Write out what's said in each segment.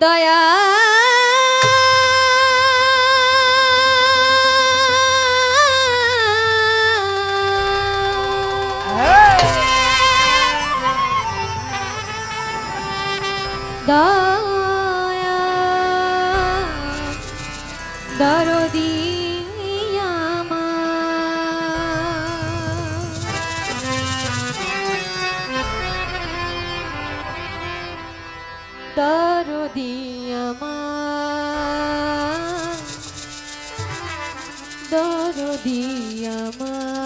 দয়া। দয়া। দরদি দরদি আমার। দরদি আমার।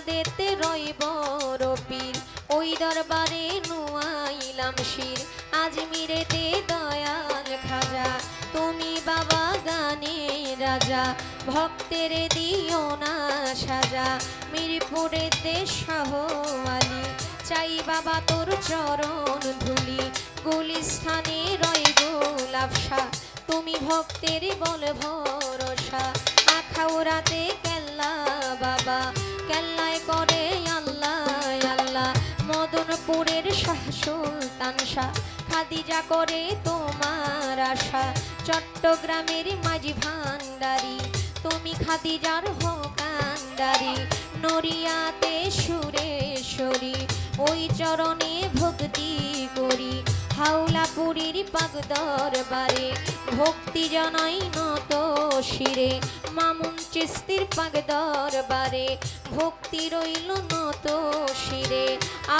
বাগদাদেতে রইব রপির ওই দরবারে নুয়াইলাম শির। আজমিরেতে দয়াল খাজা, তুমি বাবা গানে রাজা, ভক্তের দিও না সাজা। মিরপুরেতে শাহ আলী, চাই বাবা তোর চরণ ধুলি, গুলিস্থানে রয় গোলাপসা তুমি ভক্তের বল ভরসা আখাউরাতে কেল্লা বাবা করে আল্লাহ আল্লাহ। মদনপুরের শাহ সুলতান শাহ, খাদিজা করে তোমার আশা। চট্টগ্রামের মাঝি ভান্ডারি, তুমি খাদিজার হোকান্ডারি নড়িয়াতে সুরেশ্বরী, ওই চরণে ভক্তি করি। হাওলাপুরীর পাগদর দরবারে ভক্তি জানাই নত শিরে। মামুন চিস্তির পাগদর দরবারে ভক্তি রইল নত শিরে।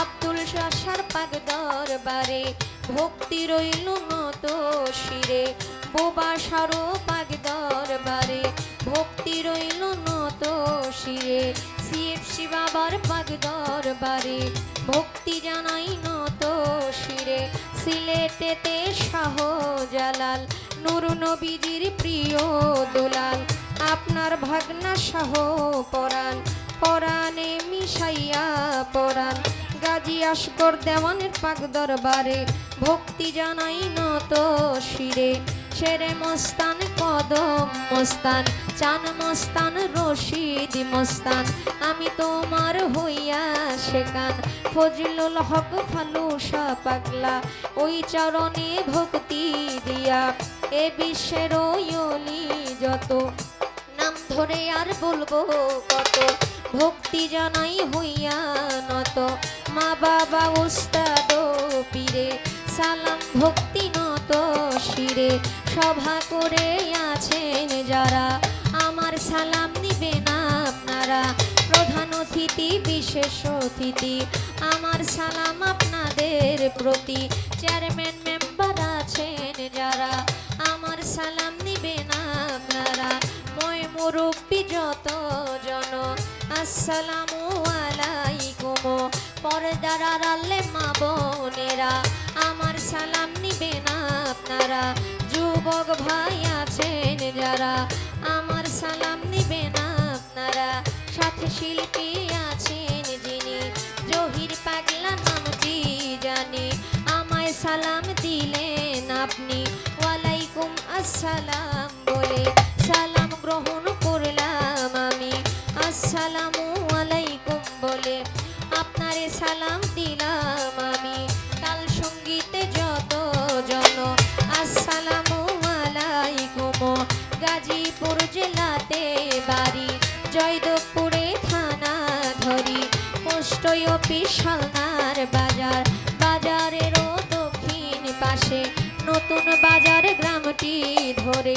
আব্দুল শাসার পাগদর দরবারে ভক্তি রইল নত শিরে। বোবা সারো পাগদর দরবারে ভক্তি রইল নত শিরে। সিএফসি বাবার পাগদর দরবারে ভক্তি জানাই নত শিরে। সিলেটেতে শাহ জালাল নুর নবীজির প্রিয় দুলাল। আপনার ভাগনা শাহ পরাণ, পরাণে মিশাইয়া পরাণ। গাজী আসগর দেওয়ানের পাক দরবারে ভক্তি জানাই নত শিরে। শেরে মস্তান, কদম মস্তান, চান মস্তান, রশিদ মস্তান। আমি তোমার হইয়া শেখান ফজলুল হক ফালুসা পাগলা। ওই চরণে ভক্তি দিয়া, এ বিশ্বের ওয়লি যত। নাম ধরে আর বলব কত, ভক্তি জানাই হইয়া নত। মা বাবা উস্তাদ পীরে সালাম, ভক্তি নত শিরে। সভা করে আছেন যারা, আমার সালাম নিবেন আপনারা। প্রধান অতিথি, বিশেষ অতিথি, আমার সালাম আপনাদের প্রতি। চেয়ারম্যান মেম্বার আছেন যারা, আমার সালাম নিবেন আপনারা। মই মুরব্বী যত জন, আসসালামু আলাইকুম। পর্দার আড়ালে মা বোনেরা আমার সালাম নিবেন আপনারা? যুবক ভাই আছেন যারা, আমার সালাম নিবেন আপনারা? সাথে শিল্পী আছেন যিনি, জহির পাগলা নামটি জানি। আমায় সালাম দিলেন আপনি। ওয়ালাইকুম আসসালাম। জেলাতে বাড়ি, জয়দেবপুরে থানা ধরি। পোস্ট অফিস বাজার বাজারেরও দক্ষিণ পাশে। নতুন বাজার গ্রামটি ধরে,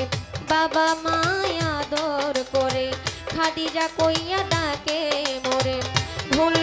বাবা মায় আদর করে। খাদিজা কইয়া ডাকে মোরে। ভুল